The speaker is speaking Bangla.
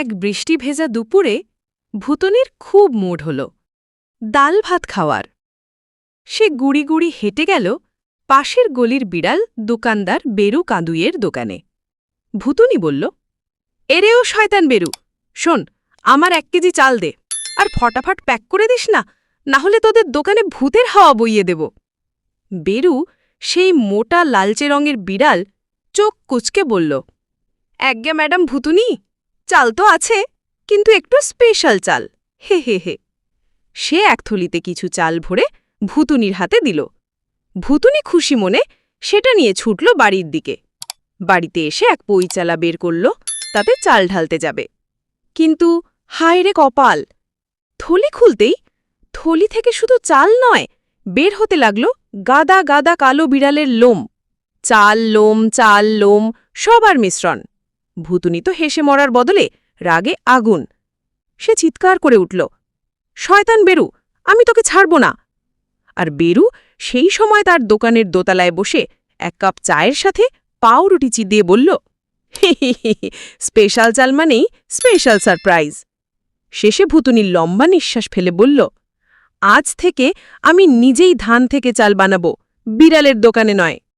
এক বৃষ্টি ভেজা দুপুরে ভুতনির খুব মুড হল। ডাল ভাত খাওয়ার। সে গুড়ি গুড়ি হেঁটে গেল পাশের গলির বিড়াল দোকানদার বেরু কাঁদুইয়ের দোকানে। ভুতুনি বলল, এরেও শয়তান বেরু, শোন, আমার এক কেজি চাল দে, আর ফটাফট প্যাক করে দিস না না হলে তোদের দোকানে ভূতের হাওয়া বইয়ে দেব। বেরু সেই মোটা লালচে রঙের বিড়াল চোখ কুচকে বলল, একগে ম্যাডাম ভুতুনি চাল তো আছে, কিন্তু একটু স্পেশাল চাল। হে হে হে। সে এক থলিতে কিছু চাল ভরে ভুতুনির হাতে দিল। ভুতুনি খুশি মনে সেটা নিয়ে ছুটল বাড়ির দিকে। বাড়িতে এসে এক পইচালা বের করল, তাতে চাল ঢালতে যাবে। কিন্তু হায় রে কপাল! থলি খুলতেই থলি থেকে শুধু চাল নয়, বের হতে লাগল গাদা গাদা কালো বিড়ালের লোম। চাল লোম চাল, লোম, সবার মিশ্রণ। ভুতুনি তো হেসে মরার বদলে রাগে আগুন। সে চিৎকার করে উঠল, শয়তান বেরু, আমি তোকে ছাড়ব না। আর বেরু সেই সময় তার দোকানের দোতলায় বসে এক কাপ চায়ের সাথে পাউরুটি চিদিয়ে বলল স্পেশাল চাল মানেই স্পেশাল সারপ্রাইজ। শেষে ভুতুনি লম্বা নিঃশ্বাস ফেলে বলল, আজ থেকে আমি নিজেই ধান থেকে চাল বানাবো, বিড়ালের দোকানে নয়।